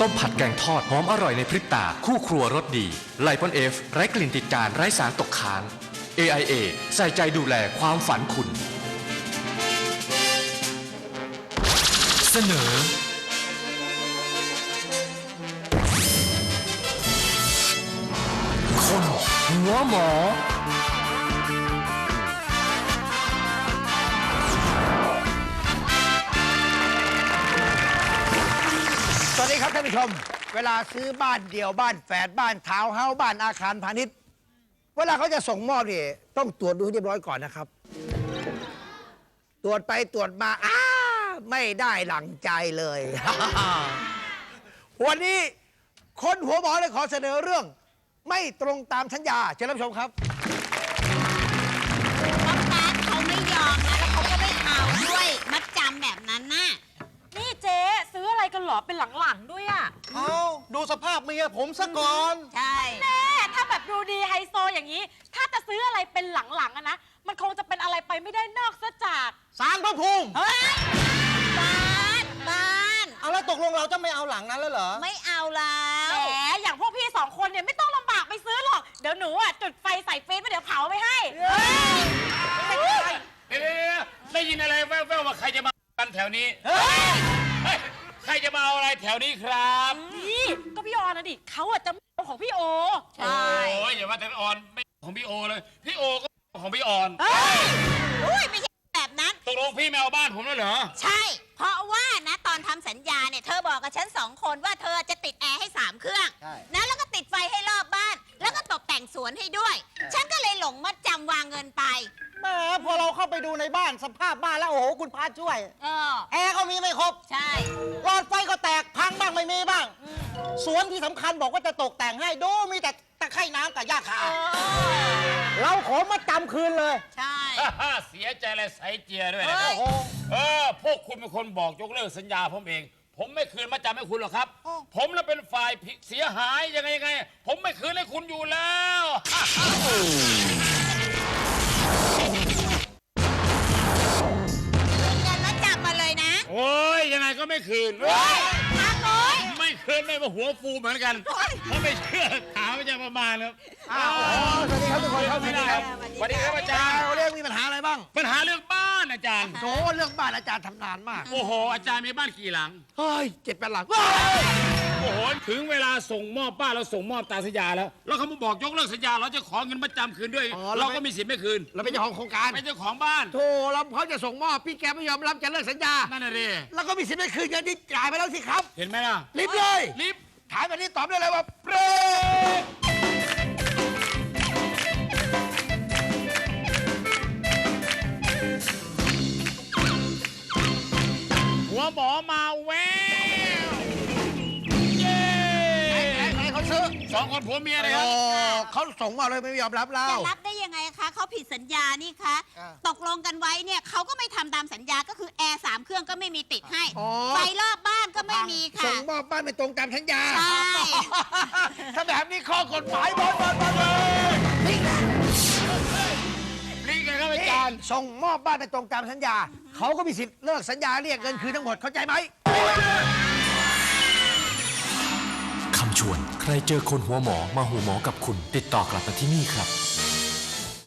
ต้มผัดแกงทอดหอมอร่อยในพริบตา คู่ครัวรสดีไลปอนเอฟไร้กลิ่นติดจานไร้สารตกค้าง AIA ใส่ใจดูแลความฝันคุณ เสนอ คนหัวหมอ สวัสดีครับท่านผู้ชม เวลาซื้อบ้านเดี่ยวบ้านแฝดบ้านทาวน์เฮาส์บ้านอาคารพาณิชย์ เวลาเขาจะส่งมอบนี่ต้องตรวจดูให้เรียบร้อยก่อนนะครับ ตรวจไปตรวจมาอ้าไม่ได้หลังใจเลย วันนี้คนหัวหมอเลยขอเสนอเรื่อง ไม่ตรงตามสัญญาเชิญรับชมครับน้องแป๊ดเขาไม่ยอมนะ แล้วเขาก็ไม่เอาด้วยมัดจำแบบนั้นน่ะ นี่เจ๊ซื้ออะไรกัน เหรอ เป็นหลังๆด้วยอะเอาดูสภาพเมียผมซะก่อน ใช่แม่ถ้าแบบดูดีไฮโซอย่างนี้ ถ้าจะซื้ออะไรเป็นหลังๆอะนะ มันคงจะเป็นอะไรไปไม่ได้นอกซะจาก สารพระภูมิเฮ้ยบ้านบ้านเอาแล้วตกลงเราจะไม่เอาหลังนั้นแล้วเหรอ ไม่เอาแล้วแหมอย่างพวกพี่สองคนเนี่ยไม่ต้องลำบากไปซื้อหรอก เดี๋ยวหนูอะจุดไฟใส่ฟีดไปเดี๋ยวเผาไปให้เดี๋ยวๆๆได้ยินอะไรแว่วๆว่าใครจะมากันแถวนี้ เฮ้ยใค รจะมาเอาอะไรแถวนี้ครับนี่ก็พี่ออนนะดิเขาอะจะเอาของพี่โอใช่โอ้ยอย่าว่าแต่ออนไม่ของพี่โอเลย พี่โอก็ของพี่ออนเฮ้ยอุ้ยไม่ใช่แบบนั้น ตกลงพี่ไม่เอาบ้านผมแล้วเหรอ ใช่ เพราะว่านะตอนทำสัญญาเนี่ยเธอบอกกับฉันสองคนว่าเธอจะติดแอร์ให้สามเครื่องใช่ นะแล้วก็ติดไฟให้รอบบ้าน แล้วก็ตกแต่งสวนให้ด้วย ฉันก็เลยหลงมัดจำวางเงินไป แหมพอเราเข้าไปดูในบ้านสภาพบ้านแล้วโอ้โหคุณพระช่วย เออ แอร์ก็มีไม่ครบ ใช่หลอดไฟก็ แตกพังบ้างไม่มีบ้าง สวนที่สำคัญบอกว่าจะตกแต่งให้ดูมีแต่ตะไคร่น้ำกับหญ้าคาเออเราขอมาจำคืนเลยใช่ เสียใจเลยใส่เจียด้วยเฮ้นะยโอ้โหเออ พวกคุณเป็นคนบอกยกเลิกสัญญาผมเอง ผมไม่คืนมาจำให้คุณหรอกครับผมน่ะเป็นฝ่ายผิดเสียหายยังไงยังไง ผมไม่คืนให้คุณอยู่แล้ว ไงก็ไม่คืน มาเลยไม่คืนไม่มาหัวฟูเหมือนกันถ้าไม่เชื่อถามอาจารย์ประมาณครับ อ้าวสวัสดีครับทุกคนครับไม่ได้ครับสวัสดีครับอาจารย์เรื่องมีปัญหาอะไรบ้างปัญหาเรื่องบ้านอาจารย์ โถเรื่องบ้านอาจารย์ทำนานมาก โอ้โห อาจารย์มีบ้านกี่หลัง เฮ้ยเจ็ดแปดหลัง โอ้โหถึงเวลาส่งมอบบ้านเราส่งมอบตามสัญญาแล้ว แล้วเขามาบอกยกเลิกสัญญา เราจะขอเงินมาจำคืนด้วยเราก็มีสิทธิ์ไม่คืนเราเป็นเจ้าของโครงการเป็นเจ้าของบ้านโถเราเขาจะส่งมอบพี่แกไม่ยอมรับจะเลิกสัญญา นั่นน่ะดิแล้วก็มีสิทธิ์ไม่คืนเงินที่จ่ายไปแล้วสิครับเห็นไหมล่ะรีบเลยรีบถามแบบนี้ตอบได้เลยว่าเปรกหัวหมอมา อสองคนผัวเมียเลยคโอ้รับเขาส่งมาเลยไม่ยอมรับเรา จะรับได้ยังไงคะเขาผิดสัญญานี่คะ อ่า ตกลงกันไว้เนี่ยเขาก็ไม่ทำตามสัญญาก็คือแอร์สามเครื่องก็ไม่มีติดให้อ๋อ ไฟรอบบ้านก็ไม่มีค่ะส่งมอบบ้านไม่ตรงตามสัญญา ใช่ถ้าแบบนี้ข้อกฎหมายบอลบอลบอลเลยนี่ไงรีบไงครับอาจารย์ ส่งมอบบ้านไม่ตรงตามสัญญา เขาก็มีสิทธิ์เลิกสัญญาเรียกเงินคืนทั้งหมดเข้าใจไหมคำ ชวน ใครเจอคนหัวหมอมาหัวหมอกับคุณ ติดต่อกลับมาที่นี่ครับ